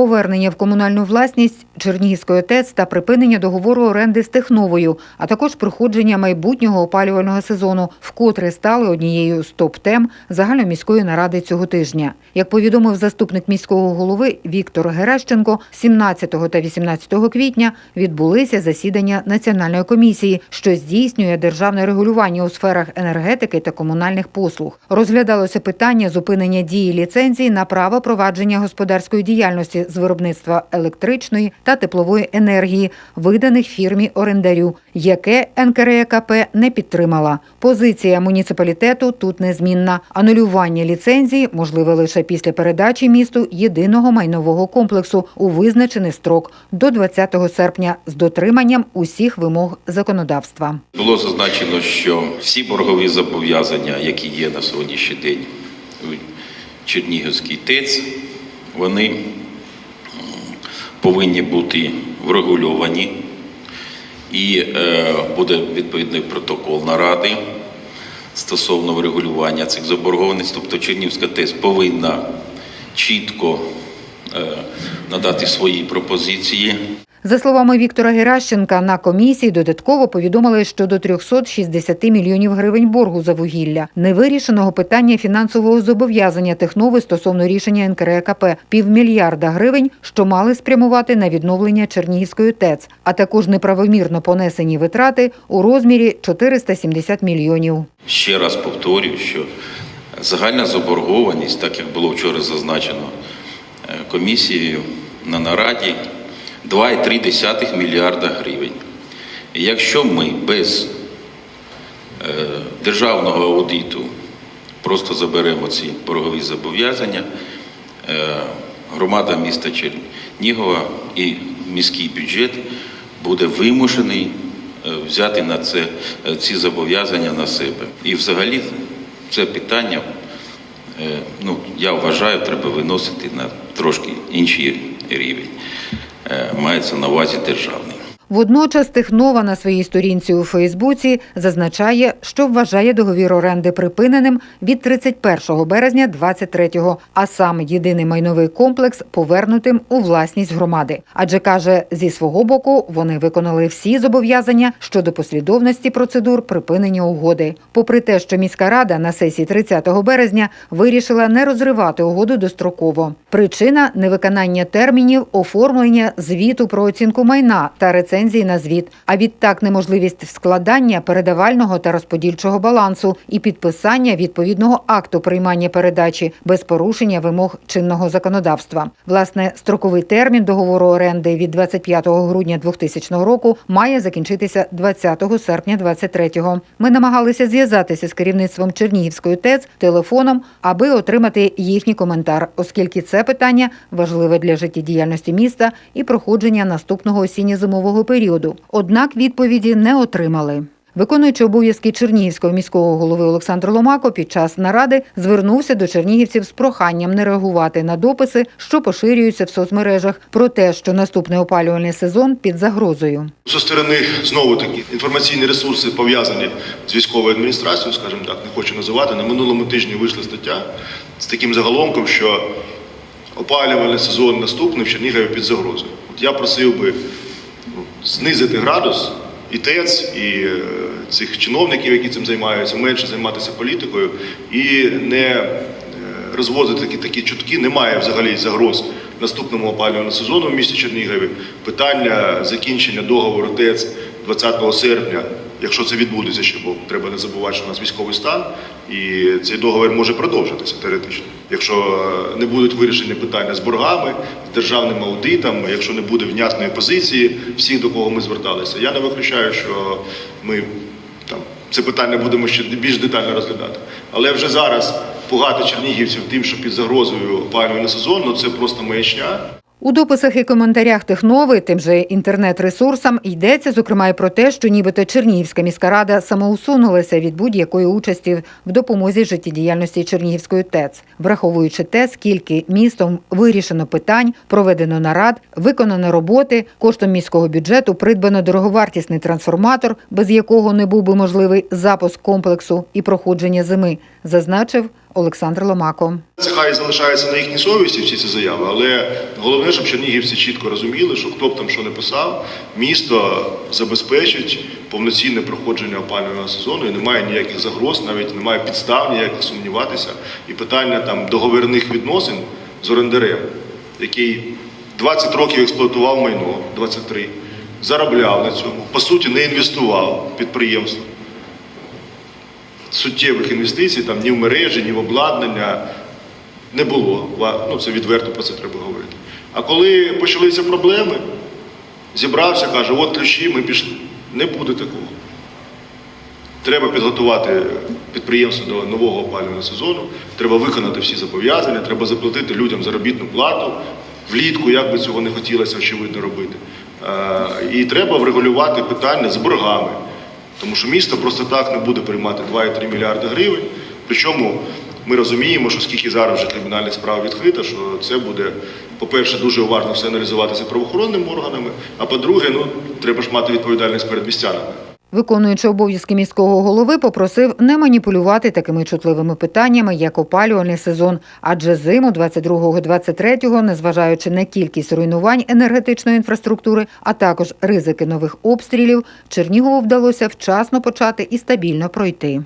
повернення в комунальну власність Чернігівської ТЕЦ та припинення договору оренди з Техновою, а також проходження майбутнього опалювального сезону, вкотре стали однією з топ-тем загальноміської наради цього тижня. Як повідомив заступник міського голови Віктор Геращенко, 17 та 18 квітня відбулися засідання національної комісії, що здійснює державне регулювання у сферах енергетики та комунальних послуг. Розглядалося питання зупинення дії ліцензій на право провадження господарської діяльності з виробництва електричної та теплової енергії, виданих фірмі орендарю, яке НКРЕКП не підтримала. Позиція муніципалітету тут незмінна. Анулювання ліцензії можливе лише після передачі місту єдиного майнового комплексу у визначений строк до 20 серпня з дотриманням усіх вимог законодавства. Було зазначено, що всі боргові зобов'язання, які є на сьогоднішній день у Чернігівській ТЕЦ, вони повинні бути врегульовані. І е, буде відповідний протокол наради стосовно врегулювання цих заборгованостей. Тобто Чернівська ТЕС повинна чітко е, надати свої пропозиції За словами Віктора Геращенка, на комісії додатково повідомили, що до 360 мільйонів гривень боргу за вугілля, невирішеного питання фінансового зобов'язання Технови стосовно рішення НКРЕКП півмільярда гривень, що мали спрямувати на відновлення Чернігівської ТЕЦ, а також неправомірно понесені витрати у розмірі 470 мільйонів. Ще раз повторюю, що загальна заборгованість, так як було вчора зазначено е, комісією на нараді, 2,3 мільярда гривень. І якщо ми без е, державного аудиту просто заберемо ці боргові зобов'язання, е, громада міста Чернігова і міський бюджет буде вимушений е, взяти на це е, ці зобов'язання на себе. І взагалі це питання, е, ну, я вважаю, треба виносити на трошки інший рівень. Е, Мається на увазі державний. Водночас Технова на своїй сторінці у Фейсбуці зазначає, що вважає договір оренди припиненим від 31 березня 23-го, а сам єдиний майновий комплекс повернутим у власність громади. Адже каже, зі свого боку вони виконали всі зобов'язання щодо послідовності процедур припинення угоди. Попри те, що міська рада на сесії 30 березня вирішила не розривати угоду достроково. Причина невиконання термінів оформлення звіту про оцінку майна та рецензії на звіт, а відтак неможливість складання передавального та розподільчого балансу і підписання відповідного акту приймання передачі без порушення вимог чинного законодавства. Власне, строковий термін договору оренди від 25 грудня 2000 року має закінчитися 20 серпня 23-го. Ми намагалися зв'язатися з керівництвом Чернігівської ТЕЦ телефоном, аби отримати їхній коментар, оскільки це питання важливе для життєдіяльності міста і проходження наступного осінньо-зимового періоду. Однак відповіді не отримали. Виконуючи обов'язки Чернігівського міського голови Олександр Ломако під час наради звернувся до чернігівців з проханням не реагувати на дописи, що поширюються в соцмережах, про те, що наступний опалювальний сезон під загрозою. Зі сторони знову таки інформаційні ресурси пов'язані з військовою адміністрацією, скажімо так, не хочу називати. На минулому тижні вийшла стаття з таким заголовком, що опалювальний сезон наступний в Чернігові під загрозою. От я просив би ну, знизити градус і ТЕЦ, і е, цих чиновників, які цим займаються, менше займатися політикою і не е, розвозити такі, такі чутки. Немає взагалі загроз наступному опалювальному сезону в місті Чернігові. Питання закінчення договору ТЕЦ 20 серпня, якщо це відбудеться ще, бо треба не забувати, що у нас військовий стан, і цей договір може продовжитися теоретично. Якщо е, не будуть вирішені питання з боргами, з державним аудитом, якщо не буде внятної позиції всіх, до кого ми зверталися, я не виключаю, що ми там це питання будемо ще більш детально розглядати. Але вже зараз пугати чернігівців тим, що під загрозою опалювальний сезон, ну це просто маячня. У дописах і коментарях Технови, тим же інтернет-ресурсам, йдеться зокрема і про те, що нібито Чернігівська міська рада самоусунулася від будь-якої участі в допомозі життєдіяльності Чернігівської ТЕЦ, враховуючи те, скільки містом вирішено питань, проведено нарад, виконано роботи, коштом міського бюджету придбано дороговартісний трансформатор, без якого не був би можливий запуск комплексу і проходження зими, зазначив Олександр Ломако. Це хай залишається на їхній совісті всі ці заяви, але головне, щоб чернігівці чітко розуміли, що хто б там що не писав, місто забезпечить повноцінне проходження опалювального сезону і немає ніяких загроз, навіть немає підстав ніяких сумніватися. І питання там договірних відносин з орендарем, який 20 років експлуатував майно, 23, заробляв на цьому, по суті, не інвестував в підприємство суттєвих інвестицій там ні в мережі, ні в обладнання не було. Ну, це відверто про це треба говорити. А коли почалися проблеми, зібрався, каже, от ключі, ми пішли. Не буде такого. Треба підготувати підприємство до нового опалювального сезону, треба виконати всі зобов'язання, треба заплатити людям заробітну плату влітку, як би цього не хотілося, очевидно, робити. Е, І треба врегулювати питання з боргами. Тому що місто просто так не буде приймати 2,3 мільярди гривень. Причому ми розуміємо, що скільки зараз вже кримінальних справ відкрито, що це буде, по-перше, дуже уважно все аналізуватися правоохоронними органами, а по-друге, ну треба ж мати відповідальність перед містянами. Виконуючи обов'язки міського голови, попросив не маніпулювати такими чутливими питаннями, як опалювальний сезон. Адже зиму 22-23, незважаючи на кількість руйнувань енергетичної інфраструктури, а також ризики нових обстрілів, Чернігову вдалося вчасно почати і стабільно пройти.